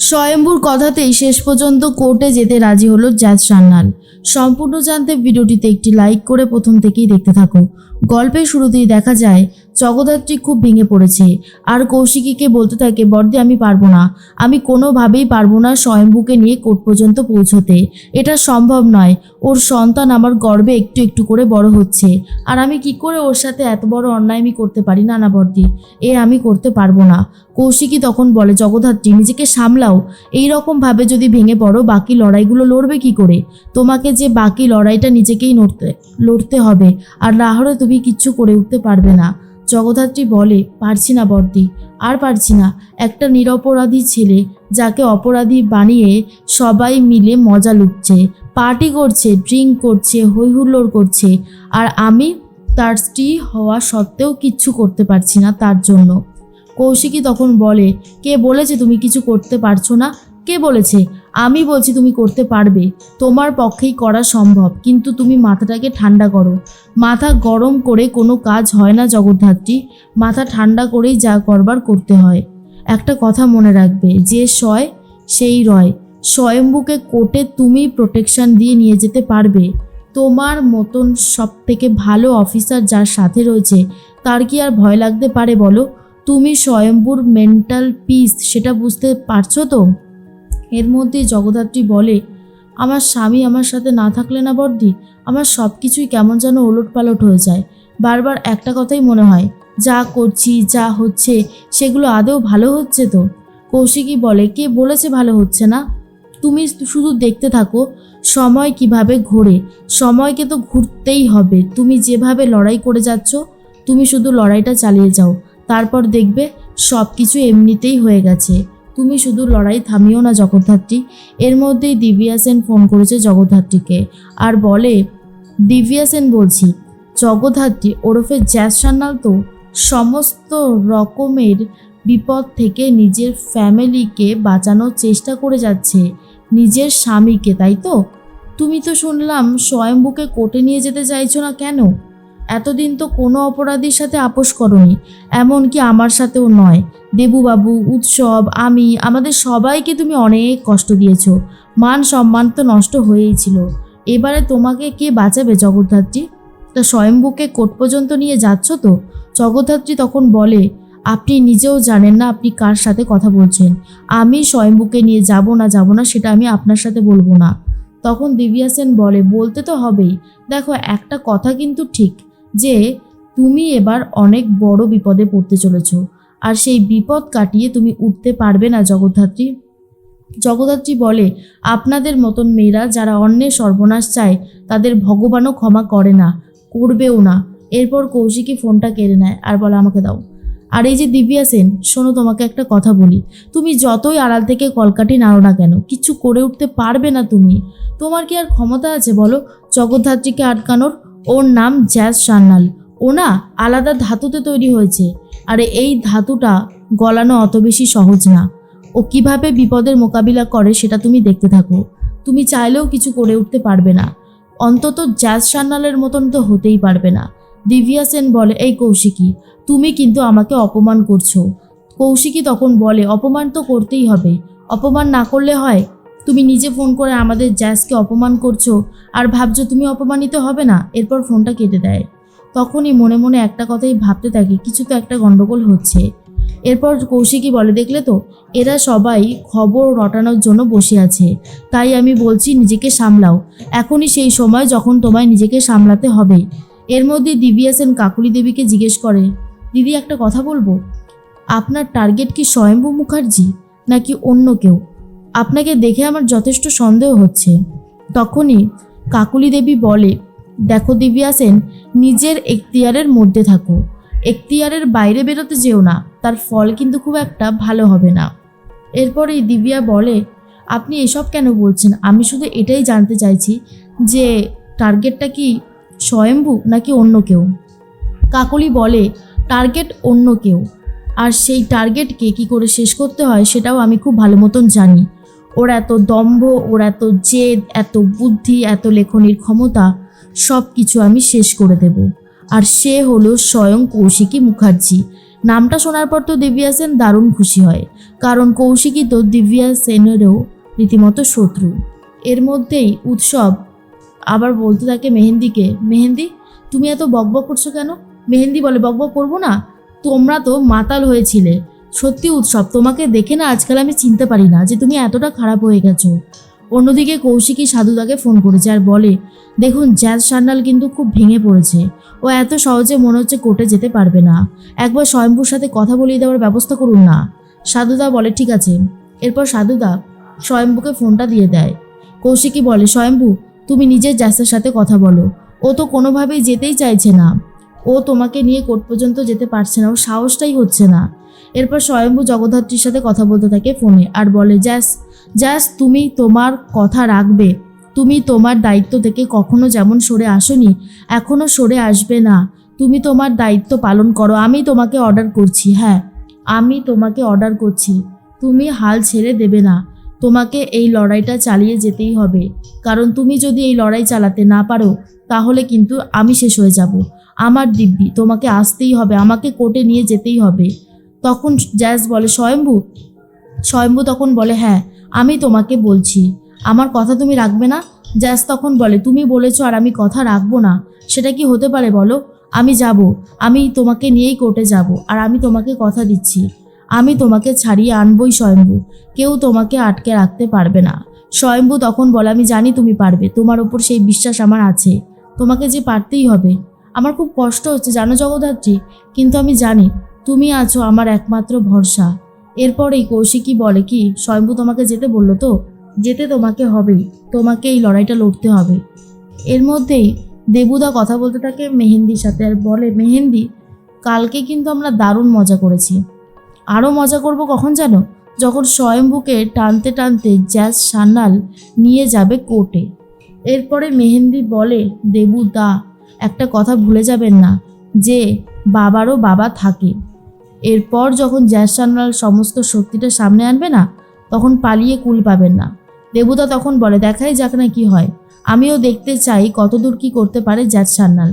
স্বয়ম্ভুর কথাতেই শেষ পর্যন্ত কোর্টে যেতে রাজি হলো জ্যাজ সান্যাল। সম্পূর্ণ জানতে ভিডিওটিতে একটি লাইক করে প্রথম থেকেই দেখতে থাকো। গল্পের শুরুতেই দেখা যায়, জগদ্ধাত্রী খুব ভেঙে পড়েছে। আর কৌশিকীকে বলতে থাকে বর্দি আমি পারব না। আমি কোনোভাবেই পারব না স্বয়ম্ভুকে নিয়ে কোর্ট পর্যন্ত পৌঁছতে। এটা সম্ভব নয়। ওর সন্তান আমার গর্বে একটু একটু করে বড় হচ্ছে। আর আমি কি করে ওর সাথে এত বড় অন্যায় আমি করতে পারি? না না বর্দি এ আমি করতে পারব না। কৌশিকী তখন বলে, জগদ্ধাত্রী, নিজেকে সামলাও। এই রকম ভাবে যদি ভেঙে পড়ো, বাকি লড়াইগুলো লড়বে কি করে? তোমাকে যে বাকি লড়াইটা নিজেকেই লড়তে লড়তে হবে, আর না হলে তুমি কিচ্ছু করে উঠতে পারবে না। জগদ্ধাত্রী বলে, পারছি না বর্দি, আর পারছি না। একটা নিরপরাধী ছেলে, যাকে অপরাধী বানিয়ে সবাই মিলে মজা লুটছে, পার্টি করছে, ড্রিঙ্ক করছে হই হুল্লোড় করছে, আর আমি তার স্ত্রী হওয়া সত্ত্বেও কিচ্ছু করতে পারছি না তার জন্য। কৌশিকী তখন বলে, কে বলেছে তুমি কিছু করতে পারছ না? কে বলেছে? আমি বলছি তুমি করতে পারবে। তোমার পক্ষেই করা সম্ভব। কিন্তু তুমি মাথাটাকে ঠান্ডা করো। মাথা গরম করে কোনো কাজ হয় না জগদ্ধাত্রী। মাথা ঠান্ডা করেই যা করবার করতে হয়। একটা কথা মনে রাখবে, যে সয়, সেই রয়। স্বয়ম্ভুকে কোর্টে তুমি প্রোটেকশন দিয়ে নিয়ে যেতে পারবে। তোমার মতন সব থেকে ভালো অফিসার যার সাথে রয়েছে, তার কি আর ভয় লাগতে পারে বলো? তুমি স্বয়ম্ভুর মেন্টাল পিস সেটা বুঝতে পারছ তো? এর মধ্যে জগদ্ধাত্রী বলে, আমার স্বামী আমার সাথে না থাকলে না বর্দি? আমার সব কিছুই কেমন যেন ওলট পালট হয়ে যায়। বারবার একটা কথাই মনে হয়, যা করছি, যা হচ্ছে, সেগুলো আদৌ ভালো হচ্ছে তো? কৌশিকী বলে, কে বলেছে ভালো হচ্ছে না? তুমি শুধু দেখতে থাকো, সময় কীভাবে ঘোরে? সময়কে তো ঘুরতেই হবে। তুমি যেভাবে লড়াই করে যাচ্ছ, তুমি শুধু লড়াইটা চালিয়ে যাও। তারপর দেখবে সব কিছু এমনিতেই হয়ে গেছে। তুমি শুধু লড়াই থামিও না, জগদ্ধাত্রী। এর মধ্যেই দিব্যা সেন ফোন করেছে জগদ্ধাত্রীকে। আর বলে, দিব্যা সেন বলছি, জগদ্ধাত্রী, ওরফে সান্যাল তো সমস্ত রকমের বিপদ থেকে নিজের ফ্যামিলিকে বাঁচানোর চেষ্টা করে যাচ্ছে, নিজের স্বামীকে, তাই তো? তুমি তো শুনলাম স্বয়ম্ভুকে কোর্টে নিয়ে যেতে চাইছো না কেন? এতদিন তো কোনো অপরাধীর সাথে আপোষ করনি, এমনকি আমার সাথেও নয়। দেবুবাবু, উৎসব, আমি, আমাদের সবাইকে তুমি অনেক কষ্ট দিয়েছ। মান সম্মান তো নষ্ট হয়েই ছিল। এবারে তোমাকে কে বাঁচাবে জগদ্ধাত্রী? তা স্বয়ম্ভুকে কোট পর্যন্ত নিয়ে যাচ্ছ তো? জগদ্ধাত্রী তখন বলে, আপনি নিজেও জানেন না আপনি কার সাথে কথা বলছেন। আমি স্বয়ম্ভুকে নিয়ে যাব না যাব না সেটা আমি আপনার সাথে বলব না। তখন দিব্যা সেন বলে, বলতে তো হবেই। দেখো, একটা কথা কিন্তু ঠিক। যে তুমি এবার অনেক বড় বিপদে পড়তে চলেছ, আর সেই বিপদ কাটিয়ে তুমি উঠতে পারবে না জগদ্ধাত্রী। জগদ্ধাত্রী বলে, আপনাদের মতন মেয়েরা যারা অন্যের সর্বনাশ চায়, তাদের ভগবানও ক্ষমা করে না, করবেও না। এরপর কৌশিকী ফোনটা কেড়ে নেয় আর বলে, আমাকে দাও। আর এই যে দিব্যা সেন, শোনো, তোমাকে একটা কথা বলি। তুমি যতই আড়াল থেকে কলকাটি নাড়ো না কেন, কিছু করে উঠতে পারবে না তুমি। তোমার কি আর ক্ষমতা আছে বলো? জগদ্ধাত্রীকে আটকানোর ওর নাম জ্যাজ সান্যাল। ও না আলাদা ধাতুতে তৈরি হয়েছে, আর এই ধাতুটা গলানো অত বেশি সহজ না। ও কীভাবে বিপদের মোকাবিলা করে সেটা তুমি দেখতে থাকো। তুমি চাইলেও কিছু করে উঠতে পারবে না। অন্তত জ্যাজ সান্যালের মতন তো হতেই পারবে না। দিব্যা সেন বলে, এই কৌশিকী, তুমি কিন্তু আমাকে অপমান করছ। কৌশিকী তখন বলে, অপমান তো করতেই হবে। অপমান না করলে হয় তুমি নিজে ফোন করে আমাদের জ্যাজকে অপমান করছ আর ভাবছ তুমি অপমানিত হবে না? এরপর ফোনটা কেটে দেয়। তখনই মনে মনে একটা কথাই ভাবতে থাকে, কিছু তো একটা গন্ডগোল হচ্ছে। এরপর কৌশিকী বলে, দেখলে তো, এরা সবাই খবর রটানোর জন্য বসে আছে। তাই আমি বলছি নিজেকে সামলাও। এখনই সেই সময় যখন তোমায় নিজেকে সামলাতে হবে। এর মধ্যে দিব্যা সেন কাকুলি দেবীকে জিজ্ঞেস করে, দিদি, একটা কথা বলব? আপনার টার্গেট কি স্বয়ম্ভু মুখার্জি নাকি অন্য কেউ? আপনাকে দেখে আমার যথেষ্ট সন্দেহ হচ্ছে। তখনই কাকুলি দেবী বলে, দেখো দিব্যা সেন নিজের এখতিয়ারের মধ্যে থাকো। এখতিয়ারের বাইরে বেরোতে যেও না, তার ফল কিন্তু খুব একটা ভালো হবে না। এরপরেই দিব্যা বলে, আপনি এসব কেন বলছেন? আমি শুধু এটাই জানতে চাইছি যে, টার্গেটটা কি স্বয়ম্ভু নাকি অন্য কেউ? কাকলি বলে, টার্গেট অন্য কেউ। আর সেই টার্গেটকে কি করে শেষ করতে হয় সেটাও আমি খুব ভালো মতন জানি। ওর এত দম্ভ, ওর এত জেদ, এত বুদ্ধি, এত লেখনির ক্ষমতা সব কিছু আমি শেষ করে দেব। আর সে হলো স্বয়ং কৌশিকী মুখার্জি। নামটা শোনার পর তো দিব্যা সেন দারুণ খুশি হয়, কারণ কৌশিকী তো দিব্যা সেনেরও রীতিমতো শত্রু। এর মধ্যেই উৎসব আবার বলতে থাকে মেহেন্দিকে, মেহেন্দি, তুমি এত বকবক করছ কেন? মেহেন্দি বলে বকবক করব না? তোমরা তো মাতাল হয়েছিলে সত্যি উৎসব, তোমাকে দেখে না আজকাল আমি চিনতে পারি না যে তুমি এতটা খারাপ হয়ে গেছো। অন্যদিকে কৌশিকী সাধুদাকে ফোন করেছে আর বলে, দেখুন, জ্যাজ সান্যাল কিন্তু খুব ভেঙে পড়েছে। ও এত সহজে মনে হচ্ছে কোর্টে যেতে পারবে না। একবার স্বয়ম্ভুর সাথে কথা বলিয়ে দেওয়ার ব্যবস্থা করুন না। সাধুদা বলে, ঠিক আছে। এরপর সাধুদা স্বয়ম্ভুকে ফোনটা দিয়ে দেয়। কৌশিকী বলে, স্বয়ম্ভু, তুমি নিজের জ্যাসের সাথে কথা বলো। ও তো কোনোভাবেই যেতেই চাইছে না। ও তোমাকে নিয়ে কোর্ট পর্যন্ত যেতে পারছে না। ওর সাহসটাই হচ্ছে না। এরপর স্বয়ম্ভু জগদ্ধাত্রীর সাথে কথা বলতে থাকে ফোনে আর বলে জ্যাস জ্যাস তুমি তোমার কথা রাখবে। তুমি তোমার দায়িত্ব থেকে কখনো যেমন সরে আসনি এখনও সরে আসবে না। তুমি তোমার দায়িত্ব পালন করো। আমি তোমাকে অর্ডার করছি। হ্যাঁ আমি তোমাকে অর্ডার করছি। তুমি হাল ছেড়ে দেবে না। তোমাকে এই লড়াইটা চালিয়ে যেতেই হবে। কারণ তুমি যদি এই লড়াই চালাতে না পারো, তাহলে কিন্তু আমি শেষ হয়ে যাব। আমার দিব্যি, তোমাকে আসতেই হবে। আমাকে কোর্টে নিয়ে যেতেই হবে। তখন জ্যাস বলে, স্বয়ম্ভু? স্বয়ম্ভু তখন বলে হ্যাঁ আমি তোমাকে বলছি। আমার কথা তুমি রাখবে না? জ্যাস তখন বলে, তুমি বলেছ আর আমি কথা রাখব না। সেটা কি হতে পারে বলো? আমি যাব। আমি তোমাকে নিয়েই কোর্টে যাব আর আমি তোমাকে কথা দিচ্ছি। আমি তোমাকে ছাড়িয়ে আনবই, স্বয়ম্ভু। কেউ তোমাকে আটকে রাখতে পারবে না। স্বয়ম্ভু তখন বলে, আমি জানি তুমি পারবে। তোমার ওপর সেই বিশ্বাস আমার আছে। তোমাকে যে পারতেই হবে। আমার খুব কষ্ট হচ্ছে। জানো জগদ্ধাত্রী, কিন্তু আমি জানি তুমি আছো আমার একমাত্র ভরসা। এরপরেই কৌশিকী বলে কি, স্বয়ম্ভু তোমাকে যেতে বলল তো? যেতে তোমাকে হবেই তোমাকে এই লড়াইটা লড়তে হবে। এর মধ্যেই দেবুদা কথা বলতে থাকে মেহেন্দির সাথে আর বলে, মেহেন্দি, কালকে কিন্তু আমরা দারুণ মজা করেছি। আরও মজা করব কখন জানো? যখন স্বয়ম্ভুকে টানতে টানতে জ্যাজ সান্যাল নিয়ে যাবে কোর্টে। এরপরে মেহেন্দি বলে দেবু দা একটা কথা ভুলে যাবেন না যে, বাবারও বাবা থাকে। এরপর যখন জ্যাজ সান্যাল সমস্ত শক্তিটা সামনে আনবে না, তখন পালিয়ে কুল পাবেন না। দেবুদা তখন বলে, দেখাই যাক না কি হয়। আমিও দেখতে চাই কতদূর কি করতে পারে জ্যাজ সান্যাল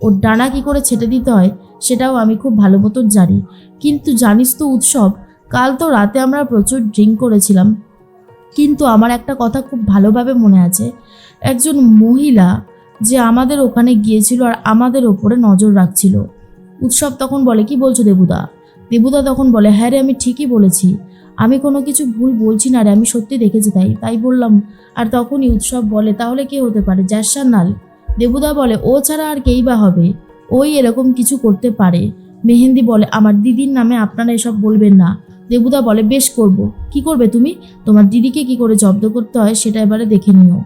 ওর ডানা কি করে ছেটে দিতে হয়, সেটাও আমি খুব ভালো মতন জানি। কিন্তু জানিস তো উৎসব, কাল তো রাতে আমরা প্রচুর ড্রিঙ্ক করেছিলাম। কিন্তু আমার একটা কথা খুব ভালোভাবে মনে আছে। একজন মহিলা যে আমাদের ওখানে গিয়েছিল আর আমাদের ওপরে নজর রাখছিল। উৎসব তখন বলে, কি বলছো দেবুদা দেবুদা তখন বলে হ্যাঁ রে, আমি ঠিকই বলেছি। আমি কোনো কিছু ভুল বলছি না রে, আমি সত্যি দেখেছি তাই তাই বললাম। আর তখনই উৎসব বলে, তাহলে কে হতে পারে? জ্যাসার নাল। দেবুদা বলে, ও ছাড়া আর কেই বা হবে? ওই এরকম কিছু করতে পারে। মেহেন্দি বলে, আমার দিদির নামে আপনারা এসব বলবেন না। দেবুদা বলে, বেশ করব। কি করবে তুমি? তোমার দিদিকে কি করে জব্দ করতে হয় সেটা এবারে দেখে নিও।